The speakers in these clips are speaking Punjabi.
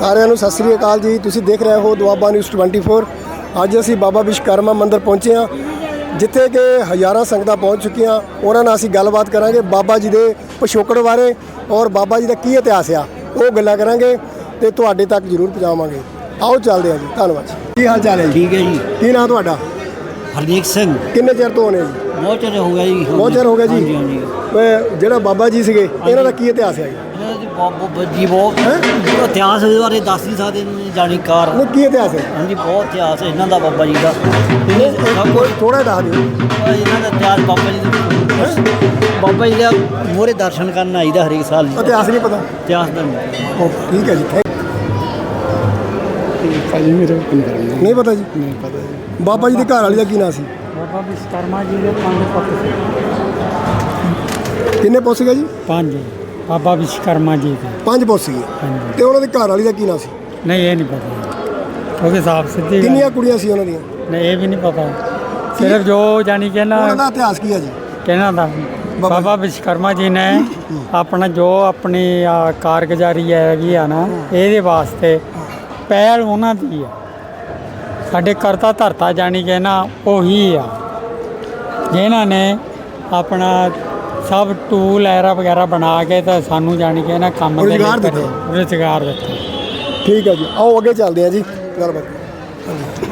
ਸਾਰਿਆਂ ਨੂੰ ਸਤਿ ਸ੍ਰੀ ਅਕਾਲ ਜੀ। ਤੁਸੀਂ ਦੇਖ ਰਹੇ ਹੋ ਦੁਆਬਾ ਨਿਊਜ਼ 24 ਅੱਜ ਅਸੀਂ ਬਾਬਾ ਵਿਸ਼ਕਰਮਾ ਮੰਦਿਰ ਪਹੁੰਚੇ ਹਾਂ ਜਿੱਥੇ ਕਿ ਹਜ਼ਾਰਾਂ ਸੰਗਤਾਂ ਪਹੁੰਚ ਚੁੱਕੀਆਂ। ਉਹਨਾਂ ਨਾਲ ਅਸੀਂ ਗੱਲਬਾਤ ਕਰਾਂਗੇ ਬਾਬਾ ਜੀ ਦੇ ਪਿਛੋਕੜ ਬਾਰੇ ਔਰ ਬਾਬਾ ਜੀ ਦਾ ਕੀ ਇਤਿਹਾਸ ਆ ਉਹ ਗੱਲਾਂ ਕਰਾਂਗੇ ਤੇ ਤੁਹਾਡੇ ਤੱਕ ਜ਼ਰੂਰ ਪਹੁੰਚਾਵਾਂਗੇ। ਆਓ ਚੱਲਦੇ ਹਾਂ ਜੀ। ਧੰਨਵਾਦ ਕੀ ਹਾਲ ਚਾਲ ਹੈ ਜੀ? ਠੀਕ ਹੈ ਜੀ। ਕੀ ਨਾਮ ਤੁਹਾਡਾ? ਹਰਦੀਪ ਸਿੰਘ। ਕਿੰਨੇ ਚਿਰ ਤੋਂ ਹੋਣੇ ਜੀ? ਬਹੁਤ ਚਿਰ ਹੋ ਗਿਆ ਜੀ। ਬਹੁਤ ਚਿਰ ਹੋ ਗਿਆ ਜੀ। ਜਿਹੜਾ ਬਾਬਾ ਜੀ ਸੀਗੇ ਇਹਨਾਂ ਦਾ ਕੀ ਇਤਿਹਾਸ ਹੈ ਜੀ? ਬਹੁਤ ਜੀ ਬਹੁਤ ਹੈਂ? ਇਤਿਹਾਸ ਦੇ ਬਾਰੇ ਦੱਸ ਨਹੀਂ ਸਕਦੇ ਨੇ ਜਾਣੀਕਾਰ। ਉਹ ਕੀ ਇਤਿਹਾਸ ਹੈ? ਹਾਂਜੀ ਬਹੁਤ ਇਤਿਹਾਸ ਹੈ ਇਹਨਾਂ ਦਾ ਬਾਬਾ ਜੀ ਦਾ। ਸਭ ਕੁਝ ਥੋੜਾ ਦੱਸ ਦਿਓ। ਇਹਨਾਂ ਦਾ ਇਤਿਹਾਸ ਬਾਬਾ ਜੀ ਦਾ। ਬਾਬਾ ਜੀ ਦਾ ਮੋਰੇ ਦਰਸ਼ਨ ਕਰਨ ਆਈਦਾ ਹਰੇਕ ਸਾਲ ਇਤਿਹਾਸ ਨਹੀਂ ਪਤਾ? ਇਤਿਹਾਸ ਦਾ ਨਹੀਂ। ਉਹ ਠੀਕ ਹੈ ਜੀ ਭਾਜੀ ਮੇਰੇ ਪੰਦਰਾਂ ਨਹੀਂ ਪਤਾ ਜੀ? ਨਹੀਂ ਪਤਾ ਜੀ। ਬਾਬਾ ਜੀ ਦੇ ਘਰ ਵਾਲੀ ਦਾ ਕੀ ਨਾਂ ਸੀ? ਬਾਬਾ ਵਿਸ਼ਕਰਮਾ ਜੀ ਦੇ ਪੰਜ ਪੁੱਤ ਸੀ। ਕਿੰਨੇ ਪੁੱਤ ਸੀਗੇ ਜੀ? ਪੰਜ। ਬਾਬਾ ਵਿਸ਼ਕਰਮਾ ਜੀ ਦੇ। ਪੰਜ ਪੁੱਤ ਸੀਗੇ। ਹਾਂਜੀ। ਤੇ ਉਹਨਾਂ ਦੇ ਘਰ ਵਾਲੀ ਦਾ ਕੀ ਨਾਂ ਸੀ? ਨਹੀਂ ਇਹ ਨਹੀਂ ਪਤਾ। ਕਿਉਂਕਿ ਸਾਫ਼ ਸਿੱਧੀ ਗੱਲ- ਕਿੰਨੀਆਂ ਕੁੜੀਆਂ ਸੀ ਉਹਨਾਂ ਦੀਆਂ? ਨਹੀਂ ਇਹ ਵੀ ਨਹੀਂ ਪਤਾ। ਸਿਰਫ ਜੋ ਜਾਨੀ ਕਿ ਨਾ ਉਹਨਾਂ ਦਾ ਇਤਿਹਾਸ ਕੀ ਹੈ ਜੀ? ਕਹਿਣਾ ਦਾ? ਬਾਬਾ ਵਿਸ਼ਕਰਮਾ ਜੀ ਨੇ ਆਪਣਾ ਜੋ ਆਪਣੀ ਆ, ਕਾਰਗੁਜ਼ਾਰੀ ਹੈਗੀ ਆ ਨਾ ਇਹਦੇ ਵਾਸਤੇ ਪਹਿਲ ਉਹਨਾਂ ਦੀ ਆ। ਸਾਡੇ ਕਰਤਾ ਧਰਤਾ ਜਾਣੀ ਕਿ ਨਾ ਉਹੀ ਆ। ਜਿਨ੍ਹਾਂ ਨੇ ਆਪਣਾ ਸਭ ਟੂਲ ਐਰਾ ਵਗੈਰਾ ਬਣਾ ਕੇ ਤਾਂ ਸਾਨੂੰ ਜਾਣੀ ਕਿ ਨਾ ਕੰਮ ਦੇ ਰੁਜ਼ਗਾਰ ਦਿੱਤਾ। ਰੁਜ਼ਗਾਰ ਦਿੱਤਾ। ਠੀਕ ਹੈ ਜੀ। ਆਓ ਅੱਗੇ ਚੱਲਦੇ ਹਾਂ ਜੀ। ਗੱਲਬਾਤ। ਹਾਂਜੀ।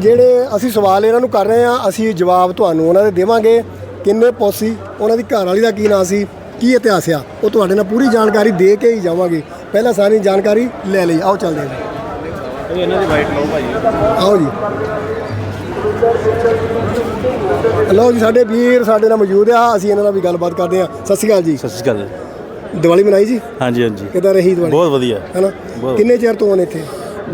ਜਿਹੜੇ ਅਸੀਂ ਸਵਾਲ ਇਹਨਾਂ ਨੂੰ ਕਰ ਰਹੇ ਹਾਂ ਅਸੀਂ ਜਵਾਬ ਤੁਹਾਨੂੰ ਉਹਨਾਂ ਦੇ ਦੇਵਾਂਗੇ। ਕਿੰਨੇ ਪੁੱਤ ਸੀ? ਉਹਨਾਂ ਦੀ ਘਰ ਵਾਲੀ ਦਾ ਕੀ ਨਾਂ ਸੀ? ਕੀ ਇਤਿਹਾਸ ਆ? ਉਹ ਤੁਹਾਡੇ ਨਾਲ ਪੂਰੀ ਜਾਣਕਾਰੀ ਦੇ ਕੇ ਹੀ ਜਾਵਾਂਗੇ। ਪਹਿਲਾਂ ਸਾਰੀ ਜਾਣਕਾਰੀ ਲੈ ਲਈ। ਆਓ ਚੱਲਦੇ ਹਾਂ ਜੀ। ਇਹਨਾਂ ਦੀ ਵਾਈਟ ਲਓ ਭਾਈ। ਆਓ ਜੀ। ਲਓ ਜੀ ਸਾਡੇ ਵੀਰ ਸਾਡੇ ਨਾਲ ਮੌਜੂਦ ਆ। ਅਸੀਂ ਇਹਨਾਂ ਨਾਲ ਵੀ ਗੱਲਬਾਤ ਕਰਦੇ ਹਾਂ। ਸਤਿ ਸ਼੍ਰੀ ਅਕਾਲ ਜੀ। ਸਤਿ ਸ਼੍ਰੀ ਅਕਾਲ ਦੀਵਾਲੀ ਮਨਾਈ ਜੀ? ਹਾਂਜੀ ਹਾਂਜੀ। ਕਿਦਾਂ ਰਹੀ ਦੀਵਾਲੀ? ਬਹੁਤ ਵਧੀਆ। ਹੈਨਾ। ਕਿੰਨੇ ਚਿਰ ਤੋਂ ਆਉਣੇ ਇੱਥੇ?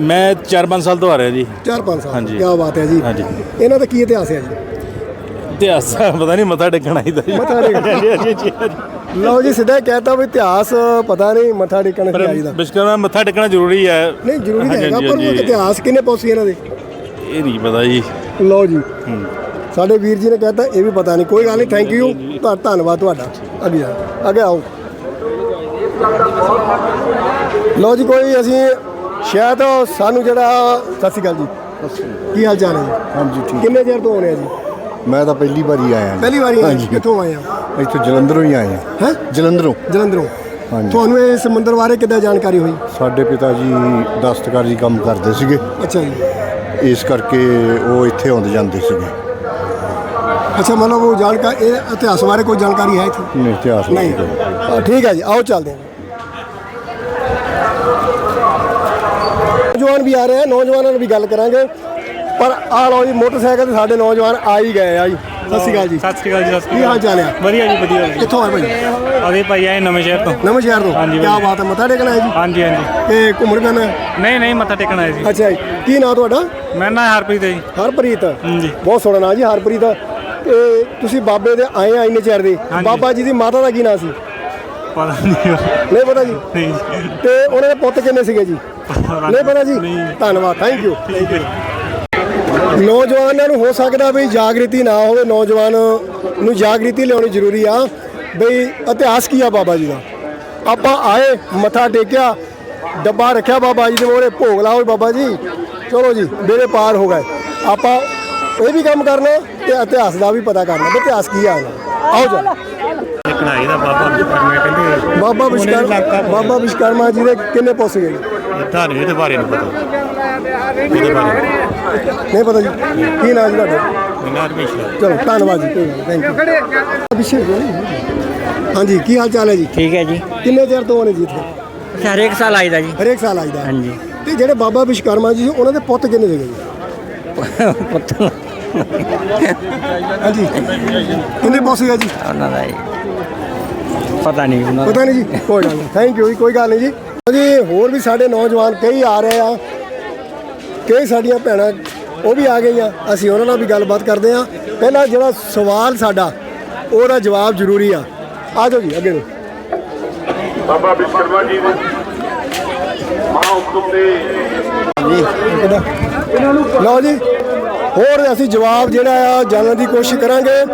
ਮੈਂ 4-5 ਸਾਲ ਤੋਂ ਆ ਰਿਹਾ ਜੀ। 4-5 ਸਾਲ। ਹਾਂਜੀ। ਕੀ ਬਾਤ ਹੈ ਜੀ। ਹਾਂਜੀ। ਇਹਨਾਂ ਦਾ ਕੀ ਇਤਿਹਾਸ ਹੈ ਜੀ? ਇਤਿਹਾਸ ਪਤਾ ਨਹੀਂ ਮੱਥਾ ਟੇਕਣ ਆਈਦਾ ਜੀ। ਮੱਥਾ ਟੇਕਣ। ਹਾਂਜੀ, ਹਾਂਜੀ। ਲਓ ਜੀ ਸਿੱਧਾ ਹੀ ਕਹਿਤਾ ਵੀ ਇਤਿਹਾਸ ਪਤਾ ਨਹੀਂ ਮੱਥਾ ਟੇਕਣ ਆਈਦਾ। ਵਿਸ਼ਕਰਮਾ ਮੱਥਾ ਟੇਕਣਾ ਜ਼ਰੂਰੀ ਹੈ। ਨਹੀਂ ਜ਼ਰੂਰੀ ਤਾਂ ਹੈਗਾ ਪਰ ਉਹ। ਇਤਿਹਾਸ ਕਿੰਨੇ ਪੌਸੀ ਇਹਨਾਂ ਦੇ? ਇਹ ਨਹੀਂ ਪਤਾ ਜੀ। ਲਓ ਜੀ। ਹੂੰ। ਸਾਡੇ ਵੀਰ ਜੀ ਨੇ ਕਹਿਤਾ ਇਹ ਵੀ ਪਤਾ ਨਹੀਂ ਕੋਈ ਗੱਲ ਨਹੀਂ ਥੈਂਕ ਯੂ ਧੰਨਵਾਦ ਤੁਹਾਡਾ। ਅੱਗੇ ਆ ਅੱਗੇ ਆਓ। ਲਓ ਜੀ ਕੋਈ ਅਸੀਂ ਸ਼ਾਇਦ ਸਾਨੂੰ ਜਿਹੜਾ ਸਤਿ ਸ਼੍ਰੀ ਅਕਾਲ ਜੀ। ਕੀ ਹਾਲ ਚਾਲ ਹੈ ਜੀ? ਹਾਂਜੀ ਠੀਕ। ਕਿੰਨੇ ਚਿਰ ਤੋਂ ਆਉਣੇ ਆ ਜੀ? ਮੈਂ ਤਾਂ ਪਹਿਲੀ ਵਾਰੀ ਆਇਆ ਜੀ। ਪਹਿਲੀ ਵਾਰੀ ਆਏ? ਹਾਂਜੀ। ਕਿੱਥੋਂ ਆਏ ਆ ਇੱਥੋਂ ਜਲੰਧਰੋਂ ਹੀ ਆਏ ਹਾਂ। ਹੈ? ਜਲੰਧਰੋਂ। ਜਲੰਧਰੋਂ। ਹਾਂਜੀ। ਤੁਹਾਨੂੰ ਇਸ ਮੰਦਿਰ ਬਾਰੇ ਕਿੱਦਾਂ ਜਾਣਕਾਰੀ ਹੋਈ? ਸਾਡੇ ਪਿਤਾ ਜੀ ਦਸਤਕਾਰੀ ਕੰਮ ਕਰਦੇ ਸੀਗੇ। ਅੱਛਾ ਜੀ। ਇਸ ਕਰਕੇ ਉਹ ਇੱਥੇ ਆਉਂਦੇ ਜਾਂਦੇ ਸੀਗੇ। ਅੱਛਾ ਮਤਲਬ ਉਹ ਜਾਣਕਾਰੀ ਇਹ ਇਤਿਹਾਸ ਬਾਰੇ ਕੋਈ ਜਾਣਕਾਰੀ ਹੈ ਇੱਥੇ? ਨਹੀਂ ਇਤਿਹਾਸ ਨਹੀਂ। ਹਾਂ, ਠੀਕ ਹੈ ਜੀ ਆਓ ਚੱਲਦੇ ਹਾਂ। ਨੌਜਵਾਨ ਵੀ ਆ ਰਹੇ ਆ ਨੌਜਵਾਨਾਂ ਨਾਲ ਵੀ ਗੱਲ ਕਰਾਂਗੇ। ਪਰ ਆ ਲਓ ਜੀ ਮੋਟਰਸਾਈਕਲ ਤੇ ਸਾਡੇ ਨੌਜਵਾਨ ਆ ਹੀ ਗਏ ਆ ਜੀ। ਸਤਿ ਸ਼੍ਰੀ ਅਕਾਲ ਜੀ। ਸਤਿ ਸ਼੍ਰੀ ਅਕਾਲ ਜੀ ਸਤਿ ਕੀ ਸ਼੍ਰੀ ਹਾਲ ਚਾਲ ਆ? ਅਕਾਲ ਵਧੀਆ ਜੀ ਵਧੀਆ ਜੀ। ਕਿੱਥੋਂ ਆਏ ਭਾਈ? ਅਦੇ ਭਾਈ ਆਏ ਨਵੇਂ ਸ਼ਹਿਰ ਤੋਂ। ਨਵੇਂ ਸ਼ਹਿਰ ਤੋਂ? ਹਾਂਜੀ, ਕੀ। ਬਾਤ ਹੈ ਮੱਥਾ ਟੇਕਣਾ ਹੈ ਜੀ? ਹਾਂਜੀ ਹਾਂਜੀ। ਤੇ ਘੁੰਮਣ ਹੈ? ਨਹੀਂ ਨਹੀਂ ਮੱਥਾ ਟੇਕਣ ਆਏ ਸੀ। ਅੱਛਾ ਜੀ। ਕੀ ਨਾਂ ਤੁਹਾਡਾ? ਮੈਂ ਨਾ ਹਰਪ੍ਰੀਤ ਹੈ ਜੀ। ਹਰਪ੍ਰੀਤ। ਹਾਂਜੀ। ਬਹੁਤ ਸੋਹਣਾ ਨਾਂ ਜੀ ਹਰਪ੍ਰੀਤ। ਤੇ ਤੁਸੀਂ ਬਾਬੇ ਦੇ ਆਏ ਆ ਇੰਨੇ ਚਿਰ ਦੇ। ਹਾਂਜੀ। ਬਾਬਾ ਜੀ ਦੀ ਮਾਤਾ ਦਾ ਕੀ ਨਾਂ ਸੀ? ਪਤਾ ਨਹੀਂ ਨਹੀਂ ਪਤਾ ਜੀ? ਨਹੀਂ। ਤੇ ਉਹਨਾਂ ਦੇ ਪੁੱਤ ਕਿੰਨੇ ਸੀਗੇ ਜੀ? ਨਹੀਂ। ਪਤਾ ਜੀ? ਨਹੀਂ। ਧੰਨਵਾਦ ਥੈਂਕ ਯੂ ਠੀਕ ਹੈ ਨੌਜਵਾਨਾਂ ਨੂੰ ਹੋ ਸਕਦਾ ਵੀ ਜਾਗ੍ਰਿਤੀ ਨਾ ਹੋਵੇ, ਨੌਜਵਾਨ ਨੂੰ ਜਾਗ੍ਰਿਤੀ ਲਿਆਉਣੀ ਜ਼ਰੂਰੀ ਆ। ਬਈ ਇਤਿਹਾਸ ਕੀ ਆ ਬਾਬਾ ਜੀ ਦਾ? ਆਪਾਂ ਆਏ, ਮੱਥਾ ਟੇਕਿਆ, ਡੱਬਾ ਰੱਖਿਆ ਬਾਬਾ ਜੀ ਦੇ ਮੋਹਰੇ, ਭੋਗ ਲਾਓ ਬਾਬਾ ਜੀ। ਚਲੋ ਜੀ ਮੇਰੇ ਪਾਰ ਹੋ ਗਏ। ਆਪਾਂ ਇਹ ਵੀ ਕੰਮ ਕਰਨਾ ਤੇ ਇਤਿਹਾਸ ਦਾ ਵੀ ਪਤਾ ਕਰਨਾ ਇਤਿਹਾਸ ਕੀ ਆ। ਇਹਦਾ। ਆਓ ਜੀ। ਕਢਾਈ ਦਾ ਬਾਬਾ ਕਰਨੇ ਕਹਿੰਦੇ ਬਾਬਾ ਵਿਸ਼ਕਰਮਾ ਬਾਬਾ ਵਿਸ਼ਕਰਮਾ ਜੀ ਦੇ ਕਿੰਨੇ ਪੁੱਛ ਗਏ ਜੀ? ਦੇ ਬਾਰੇ ਨਹੀਂ ਪਤਾ। ਬਾਰੇ ਨਹੀਂ ਪਤਾ ਜੀ ਕੀ ਨਾਮ ਜੀ ਤੁਹਾਡਾ? ਚਲੋ ਧੰਨਵਾਦ ਜੀ ਥੈਂਕ ਯੂ ਅਭਿਸ਼ੇਕ ਜੀ। ਹਾਂਜੀ ਕੀ ਹਾਲ ਚਾਲ ਹੈ ਜੀ? ਠੀਕ ਹੈ ਜੀ। ਕਿੰਨੇ ਚਿਰ ਤੋਂ ਆਉਣੇ ਜੀ ਇੱਥੇ? ਹਰੇਕ ਸਾਲ ਆਈਦਾ ਜੀ। ਹਰੇਕ ਸਾਲ ਆਈਦਾ। ਹਾਂਜੀ। ਤੇ ਜਿਹੜੇ ਬਾਬਾ ਵਿਸ਼ਕਰਮਾ ਜੀ ਸੀ ਉਹਨਾਂ ਦੇ ਪੁੱਤ ਕਿੰਨੇ ਸੀਗੇ ਜੀ? ਪੁੱਤ ਹਾਂਜੀ। ਕਿੰਨੇ ਪੁੱਤ ਸੀਗੇ ਜੀ? ਉਹਨਾਂ ਦਾ ਜੀ। ਪਤਾ ਨਹੀਂ ਉਹਨਾਂ ਦਾ। ਪਤਾ ਨਹੀਂ ਜੀ ਕੋਈ ਗੱਲ ਨਹੀਂ। ਥੈਂਕ ਯੂ ਜੀ ਕੋਈ ਗੱਲ ਨਹੀਂ ਜੀ। ਜੀ ਹੋਰ ਵੀ ਸਾਡੇ ਨੌਜਵਾਨ ਕਈ ਆ ਰਹੇ ਆ। ਕਈ ਸਾਡੀਆਂ ਭੈਣਾਂ ਉਹ ਵੀ ਆ ਗਈਆਂ ਅਸੀਂ ਉਹਨਾਂ ਨਾਲ ਵੀ ਗੱਲਬਾਤ ਕਰਦੇ ਆ ਪਹਿਲਾਂ ਜਿਹੜਾ ਸਵਾਲ ਸਾਡਾ ਉਹਦਾ ਜਵਾਬ ਜ਼ਰੂਰੀ ਆ। ਆ ਜਾਓ ਜੀ ਅੱਗੇ ਨੂੰ। ਬਾਬਾ ਵਿਸ਼ਕਰਮਾ ਜੀ ਮਹਾਉਤਮ ਦੇ ਲਓ ਜੀ ਹੋਰ ਅਸੀਂ ਜਵਾਬ ਜਿਹੜਾ ਆ ਜਾਣਨ ਦੀ ਕੋਸ਼ਿਸ਼ ਕਰਾਂਗੇ।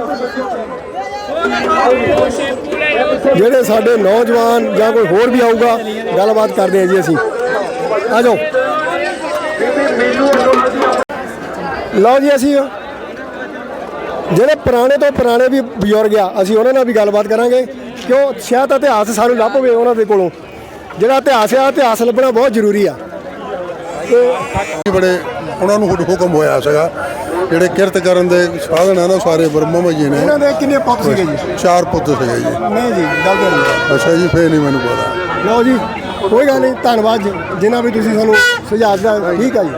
ਜਿਹੜੇ ਸਾਡੇ ਨੌਜਵਾਨ ਜਾਂ ਕੋਈ ਹੋਰ ਵੀ ਆਊਗਾ ਗੱਲਬਾਤ ਕਰਦੇ ਹਾਂ ਜੀ ਅਸੀਂ। ਆ ਜਾਓ। ਲਓ ਜੀ ਅਸੀਂ ਜਿਹੜੇ ਪੁਰਾਣੇ ਤੋਂ ਪੁਰਾਣੇ ਵੀ ਬਜ਼ੁਰਗ ਆ ਅਸੀਂ ਉਹਨਾਂ ਨਾਲ ਵੀ ਗੱਲਬਾਤ ਕਰਾਂਗੇ। ਕਿਉਂ? ਸ਼ਾਇਦ ਇਤਿਹਾਸ ਸਾਨੂੰ ਲੱਭ ਪਵੇ ਉਹਨਾਂ ਦੇ ਕੋਲੋਂ। ਜਿਹੜਾ ਇਤਿਹਾਸ ਆ ਇਤਿਹਾਸ ਲੱਭਣਾ ਬਹੁਤ ਜ਼ਰੂਰੀ ਆ। ਬੜੇ ਉਹਨਾਂ ਨੂੰ ਹੁਕਮ ਹੋਇਆ ਸੀਗਾ ਜਿਹੜੇ ਕਿਰਤ ਕਰਨ ਦੇ ਸਾਧਨ ਆ ਨਾ ਸਾਰੇ ਬ੍ਰਹਮਾ ਜੀ ਨੇ। ਇਹਨਾਂ ਦੇ ਕਿੰਨੇ ਪੁੱਤ ਸੀਗੇ ਜੀ? ਚਾਰ ਪੁੱਤ ਸੀਗੇ ਜੀ। ਨਹੀਂ ਜੀ ਤੇ ਨਹੀਂ। ਅੱਛਾ ਜੀ ਫੇਰ ਨਹੀਂ ਮੈਨੂੰ ਪਤਾ। ਲਓ ਜੀ। ਕੋਈ ਗੱਲ ਨਹੀਂ ਧੰਨਵਾਦ ਜੀ। ਜਿਨ੍ਹਾਂ ਵੀ ਤੁਸੀਂ ਸਾਨੂੰ ਸੁਝਾਅ ਦਿੱਤਾ ਠੀਕ ਆ ਜੀ।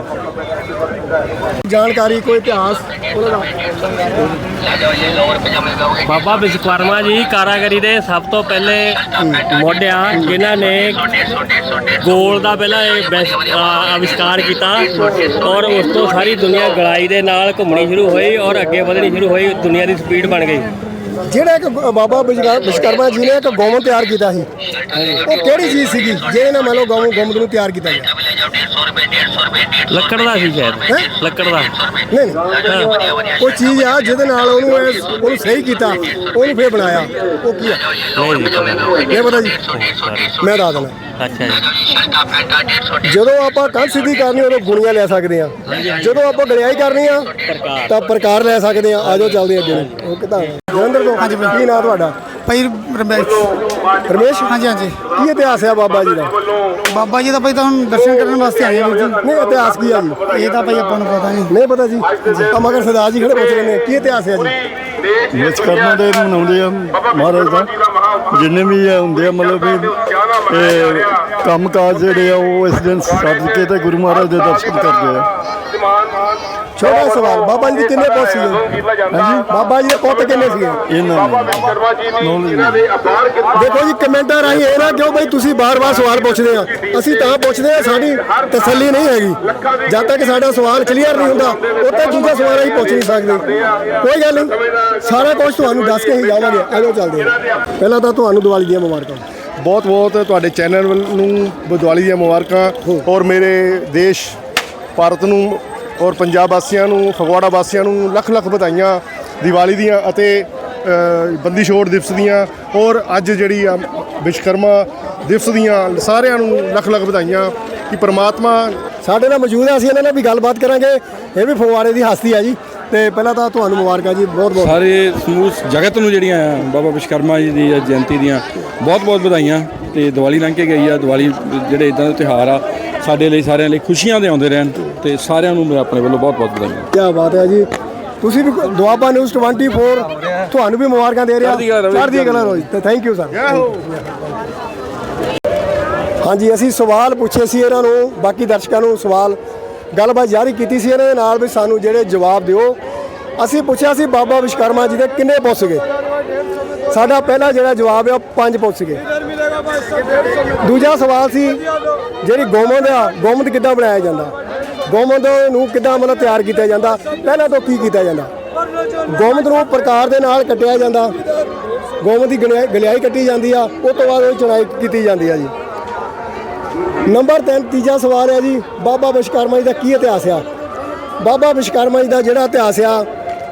ਜਾਣਕਾਰੀ ਕੋਈ ਇਤਿਹਾਸ ਉਹਨਾਂ ਦਾ। ਬਾਬਾ ਵਿਸ਼ਵਕਰਮਾ ਜੀ ਕਾਰਾਗਰੀ ਦੇ ਸਭ ਤੋਂ ਪਹਿਲੇ ਮੋਢਿਆਂ ਜਿਨ੍ਹਾਂ ਨੇ ਗੋਲ ਦਾ ਪਹਿਲਾਂ ਇਹ ਬੈਸ- ਆ, ਆਵਿਸ਼ਕਾਰ ਕੀਤਾ ਔਰ ਉਸ ਤੋਂ ਸਾਰੀ ਦੁਨੀਆ ਗਲਾਈ ਦੇ ਨਾਲ ਘੁੰਮਣੀ ਸ਼ੁਰੂ ਹੋਈ ਔਰ ਅੱਗੇ ਵਧਣੀ ਸ਼ੁਰੂ ਹੋਈ ਦੁਨੀਆ ਦੀ ਸਪੀਡ ਬਣ ਗਈ। ਜਿਹੜਾ ਇੱਕ ਬਾਬਾ ਵਿਸ਼ਕਰ- ਵਿਸ਼ਵਕਰਮਾ ਜੀ ਨੇ ਇੱਕ ਗੋਮਨ ਤਿਆਰ ਕੀਤਾ ਸੀ ਉਹ ਕਿਹੜੀ ਚੀਜ਼ ਸੀਗੀ ਜਿਹਦੇ ਨਾਲ ਮੰਨ ਲਓ ਗੋਮਨ ਗੋਮਨ ਨੂੰ ਤਿਆਰ ਕੀਤਾ ਗਿਆ? ਲੱਕੜ ਦਾ ਸੀ ਸ਼ਾਇਦ। ਲੱਕੜ ਦਾ। ਨਹੀਂ ਨਹੀਂ। ਕੋਈ ਚੀਜ਼ ਆ ਜਿਹਦੇ ਨਾਲ ਉਹਨੂੰ ਇਹ- ਉਹਨੂੰ ਸਹੀ ਕੀਤਾ ਉਹਨੂੰ ਫੇਰ ਬਣਾਇਆ। ਉਹ ਕੀ ਆ? ਨਹੀਂ। ਜੀ ਨਹੀਂ ਪਤਾ ਜੀ। ਮੈਂ ਦੱਸ ਦਿੰਦਾ। ਅੱਛਾ ਜੀ। ਜਦੋਂ ਆਪਾਂ ਕੰਧ ਸਿੱਧੀ ਕਰਨੀ ਉਦੋਂ ਗੁਣੀਆਂ ਲੈ ਸਕਦੇ ਆ ਜਦੋਂ ਆਪਾਂ ਗੜਿਆਈ ਕਰਨੀ ਆ ਤਾਂ ਪ੍ਰਕਾਰ ਲੈ ਸਕਦੇ ਆ ਆਜੋ ਚੱਲਦੇ ਅੱਗੇ ਨੂੰ। ਓਕੇ ਤਾਂ ਜਲੰਧਰ ਤੋਂ? ਹਾਂਜੀ ਕੀ ਨਾਂ ਤੁਹਾਡਾ? ਭਾਈ ਰਮੇਸ਼। ਰਮੇਸ਼? ਹਾਂਜੀ ਹਾਂਜੀ। ਕੀ ਇਤਿਹਾਸ ਆ ਬਾਬਾ ਜੀ ਦਾ? ਬਾਬਾ ਜੀ ਦਾ ਭਾਈ ਤਾਂ ਹੁਣ ਦਰਸ਼ਨ ਕਰਨ ਵਾਸਤੇ ਆਏ ਹਾਂ ਵੀਰ ਨਹੀਂ ਇਤਿਹਾਸ ਕੀ ਆ ਜੀ? ਜੀ ਇਹ ਤਾਂ ਭਾਈ ਆਪਾਂ ਨੂੰ ਪਤਾ ਨਹੀਂ। ਨਹੀਂ ਪਤਾ ਜੀ। ਆ ਮਗਰ ਸਰਦਾਰ ਜੀ ਖੜੇ ਪੁੱਛ ਰਹੇ ਨੇ। ਕੀ ਇਤਿਹਾਸ ਹੈ ਜੀ? ਵਿਸ਼ਕਰਮਾ ਦੇ ਮਨਾਉਂਦੇ ਆ ਮਹਾਰਾਜ ਦਾ ਜਿੰਨੇ ਵੀ ਇਹ ਹੁੰਦੇ ਆ ਮਤਲਬ ਵੀ ਇਹ ਕੰਮ ਕਾਜ ਜਿਹੜੇ ਆ ਉਹ ਇਸ ਦਿਨ ਸੱਜ ਕੇ ਤੇ ਗੁਰੂ ਮਹਾਰਾਜ ਦੇ ਦਰਸ਼ਨ ਕਰਦੇ ਆ। ਛੋਟਾ ਸਵਾਲ ਬਾਬਾ ਜੀ ਦੇ ਕਿੰਨੇ ਪੁੱਤ ਸੀਗੇ? ਹਾਂਜੀ ਬਾਬਾ ਜੀ ਦੇ ਪੁੱਤ ਕਿੰਨੇ ਸੀਗੇ? ਇਹਨਾਂ ਨੇ। ਦੇਖੋ ਜੀ ਕਮੈਂਟਾਂ ਰਾਹੀਂ ਇਹ ਨਾ ਕਿਉਂ ਬਈ ਤੁਸੀਂ ਬਾਰ-ਬਾਰ ਸਵਾਲ ਪੁੱਛਦੇ ਆ? ਅਸੀਂ ਤਾਂ ਪੁੱਛਦੇ ਆ ਸਾਡੀ ਤਸੱਲੀ ਨਹੀਂ ਹੈਗੀ। ਜਦ ਤੱਕ ਸਾਡਾ ਸਵਾਲ ਕਲੀਅਰ ਨਹੀਂ ਹੁੰਦਾ ਉਹ ਤਾਂ ਦੂਜਾ ਸਵਾਲ ਅਸੀਂ ਪੁੱਛ ਨਹੀਂ ਸਕਦੇ। ਕੋਈ ਗੱਲ ਨਹੀਂ। ਸਾਰਾ ਕੁਝ ਤੁਹਾਨੂੰ ਦੱਸ ਕੇ ਹੀ ਜਾਵਾਂਗੇ। ਆਜੋ ਚੱਲਦੇ ਆ। ਪਹਿਲਾਂ ਤਾਂ ਤੁਹਾਨੂੰ ਦੀਵਾਲੀ ਦੀਆਂ ਮੁਬਾਰਕਾਂ। ਬਹੁਤ ਬਹੁਤ ਤੁਹਾਡੇ ਚੈਨਲ ਨੂੰ ਦਿਵਾਲੀ ਦੀਆਂ ਮੁਬਾਰਕਾਂ ਔਰ ਮੇਰੇ ਦੇਸ਼ ਭਾਰਤ ਨੂੰ ਔਰ ਪੰਜਾਬ ਵਾਸੀਆਂ ਨੂੰ, ਫਗਵਾੜਾ ਵਾਸੀਆਂ ਨੂੰ ਲੱਖ ਲੱਖ ਵਧਾਈਆਂ ਦੀਵਾਲੀ ਦੀਆਂ ਅਤੇ ਬੰਦੀ ਛੋੜ ਦਿਵਸ ਦੀਆਂ ਔਰ ਅੱਜ ਜਿਹੜੀ ਆ ਵਿਸ਼ਕਰਮਾ ਦਿਵਸ ਦੀਆਂ ਸਾਰਿਆਂ ਨੂੰ ਲੱਖ ਲੱਖ ਵਧਾਈਆਂ ਕਿ ਪ੍ਰਮਾਤਮਾ ਸਾਡੇ ਨਾਲ ਮੌਜੂਦ ਹੈ ਅਸੀਂ ਇਹਨਾਂ ਨਾਲ ਵੀ ਗੱਲਬਾਤ ਕਰਾਂਗੇ। ਇਹ ਵੀ ਫਗਵਾੜੇ ਦੀ ਹਸਤੀ ਆ ਜੀ। ਤੇ ਪਹਿਲਾਂ ਤਾਂ ਤੁਹਾਨੂੰ ਮੁਬਾਰਕਾਂ ਜੀ, ਬਹੁਤ ਬਹੁਤ। ਸਾਰੇ ਸਮੂਹ ਜਗਤ ਨੂੰ ਜਿਹੜੀਆਂ ਆ, ਬਾਬਾ ਵਿਸ਼ਕਰਮਾ ਜੀ ਦੀ ਜਯੰਤੀ ਦੀਆਂ, ਬਹੁਤ ਬਹੁਤ ਵਧਾਈਆਂ। ਤੇ ਦੀਵਾਲੀ ਲੰਘ ਕੇ ਗਈ ਆ, ਦੀਵਾਲੀ ਜਿਹੜੇ ਇਦਾਂ ਦੇ ਤਿਉਹਾਰ ਆ ਸਾਡੇ ਲਈ ਸਾਰਿਆਂ ਲਈ ਖੁਸ਼ੀਆਂ ਦੇ ਆਉਂਦੇ ਰਹਿਣ ਤੇ ਸਾਰਿਆਂ ਨੂੰ ਮੈਂ ਆਪਣੇ ਵੱਲੋਂ ਬਹੁਤ ਬਹੁਤ ਵਧਾਈਆਂ। ਕੀ ਬਾਤ ਹੈ ਜੀ। ਤੁਸੀਂ ਵੀ ਦੁਆਬਾ ਨਿਊਜ਼ 24 ਤੁਹਾਨੂੰ ਵੀ ਮੁਬਾਰਕਾਂ ਦੇ ਰਿਹਾ। ਚੜ੍ਹਦੀ ਕਲਾ ਰੋਜ਼ ਤੇ ਥੈਂਕ ਯੂ ਸਰ ਹਾਂਜੀ ਅਸੀਂ ਸਵਾਲ ਪੁੱਛੇ ਸੀ ਇਹਨਾਂ ਨੂੰ ਬਾਕੀ ਦਰਸ਼ਕਾਂ ਨੂੰ ਸਵਾਲ ਗੱਲਬਾਤ ਜਾਰੀ ਕੀਤੀ ਸੀ ਇਹਨਾਂ ਦੇ ਨਾਲ ਵੀ ਸਾਨੂੰ ਜਿਹੜੇ ਜਵਾਬ ਦਿਓ। ਅਸੀਂ ਪੁੱਛਿਆ ਸੀ ਬਾਬਾ ਵਿਸ਼ਕਰਮਾ ਜੀ ਦੇ ਕਿੰਨੇ ਪੁੱਤ ਸੀਗੇ ਸਾਡਾ ਪਹਿਲਾ ਜਿਹੜਾ ਜਵਾਬ ਹੈ ਉਹ ਪੰਜ ਪੁੱਤ ਸੀਗੇ ਦੂਜਾ ਸਵਾਲ ਸੀ ਜਿਹੜੀ ਗੋਮੰਦ ਆ ਗੋਮੰਦ ਕਿੱਦਾਂ ਬਣਾਇਆ ਜਾਂਦਾ? ਗੋਮੰਦ ਨੂੰ ਕਿੱਦਾਂ ਮਤਲਬ ਤਿਆਰ ਕੀਤਾ ਜਾਂਦਾ? ਪਹਿਲਾਂ ਤੋਂ ਕੀ ਕੀਤਾ ਜਾਂਦਾ? ਗੋਮੰਦ ਨੂੰ ਪ੍ਰਕਾਰ ਦੇ ਨਾਲ ਕੱਟਿਆ ਜਾਂਦਾ। ਗੋਮੰਦ ਦੀ ਗਲਿਆ- ਗਲਿਆਈ ਕੱਟੀ ਜਾਂਦੀ ਆ ਉਸ ਤੋਂ ਬਾਅਦ ਉਹ ਚੁਣਾਈ ਕੀਤੀ ਜਾਂਦੀ ਆ ਜੀ। ਨੰਬਰ 3 ਤੀਜਾ ਸਵਾਲ ਹੈ ਜੀ ਬਾਬਾ ਵਿਸ਼ਕਰਮਾ ਜੀ ਦਾ ਕੀ ਇਤਿਹਾਸ ਆ? ਬਾਬਾ ਵਿਸ਼ਕਰਮਾ ਜੀ ਦਾ ਜਿਹੜਾ ਇਤਿਹਾਸ ਆ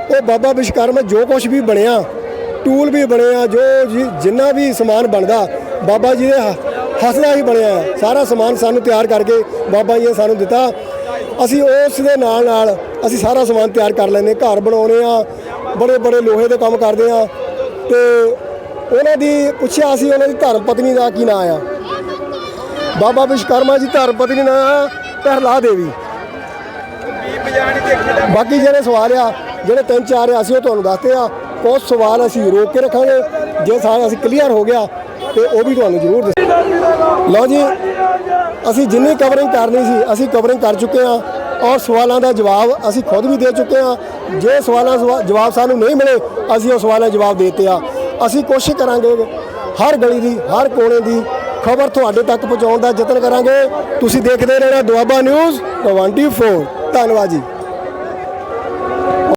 ਉਹ ਬਾਬਾ ਵਿਸ਼ਕਰਮਾ ਜੋ ਕੁਝ ਵੀ ਬਣਿਆ ਟੂਲ ਵੀ ਬਣੇ ਆ ਜੀ- ਜਿੰਨਾ ਵੀ ਸਮਾਨ ਬਣਦਾ ਬਾਬਾ ਜੀ ਦੇ ਹ- ਹੀ ਬਣਿਆ ਆ ਸਾਰਾ ਸਮਾਨ ਸਾਨੂੰ ਤਿਆਰ ਕਰਕੇ ਬਾਬਾ ਜੀ ਨੇ ਸਾਨੂੰ ਦਿੱਤਾ। ਅਸੀਂ ਉਸ ਦੇ ਨਾਲ ਨਾਲ ਅਸੀਂ ਸਾਰਾ ਸਮਾਨ ਤਿਆਰ ਕਰ ਲੈਂਦੇ ਘਰ ਬਣਾਉਨੇ ਆ ਬੜੇ ਬੜੇ ਲੋਹੇ ਦੇ ਕੰਮ ਕਰਦੇ ਆ ਤੇ ਉਹਨਾਂ ਦੀ ਪੁੱਛਿਆ ਅਸੀਂ ਉਹਨਾਂ ਦੀ ਧਰਮ ਪਤਨੀ ਦਾ ਕੀ ਨਾਂ ਆ। ਬਾਬਾ ਵਿਸ਼ਕਰਮਾ ਜੀ ਧਰਮ ਪਤਨੀ ਨਾਂ ਪਹਿਲਾ ਦੇਵੀ। ਬਾਕੀ ਜਿਹੜੇ ਸਵਾਲ ਆ, ਜਿਹੜੇ ਤਿੰਨ ਚਾਰ ਆ, ਅਸੀਂ ਉਹ ਤੁਹਾਨੂੰ ਦੱਸਦੇ ਆ ਕੁਝ ਸਵਾਲ ਅਸੀਂ ਰੋਕ ਕੇ ਰੱਖਾਂਗੇ। ਜੇ ਸਾਰੇ ਅਸੀਂ ਕਲੀਅਰ ਹੋ ਗਿਆ ਤੇ ਉਹ ਵੀ ਤੁਹਾਨੂੰ ਜ਼ਰੂਰ ਦੱਸ ਲਓ ਜੀ, ਅਸੀਂ ਜਿੰਨੀ ਕਵਰਿੰਗ ਕਰਨੀ ਸੀ, ਅਸੀਂ ਕਵਰਿੰਗ ਕਰ ਚੁੱਕੇ ਹਾਂ ਔਰ ਸਵਾਲਾਂ ਦਾ ਜਵਾਬ ਅਸੀਂ ਖੁਦ ਵੀ ਦੇ ਚੁੱਕੇ ਹਾਂ। ਜੇ ਸਵਾਲਾਂ ਸਵਾ- ਜਵਾਬ ਸਾਨੂੰ ਨਹੀਂ ਮਿਲੇ, ਅਸੀਂ ਉਹ ਸਵਾਲਾਂ ਜਵਾਬ ਦੇ ਦਿੱਤੇ ਆ। ਅਸੀਂ ਕੋਸ਼ਿਸ਼ ਕਰਾਂਗੇ ਹਰ ਗਲੀ ਦੀ, ਹਰ ਕੋਨੇ ਦੀ ਖਬਰ ਤੁਹਾਡੇ ਤੱਕ ਪਹੁੰਚਾਉਣ ਦਾ ਯਤਨ ਕਰਾਂਗੇ। ਤੁਸੀਂ ਦੇਖਦੇ ਰਹਿਣਾ ਦੁਆਬਾ ਨਿਊਜ਼ 24 ਧੰਨਵਾਦ ਜੀ।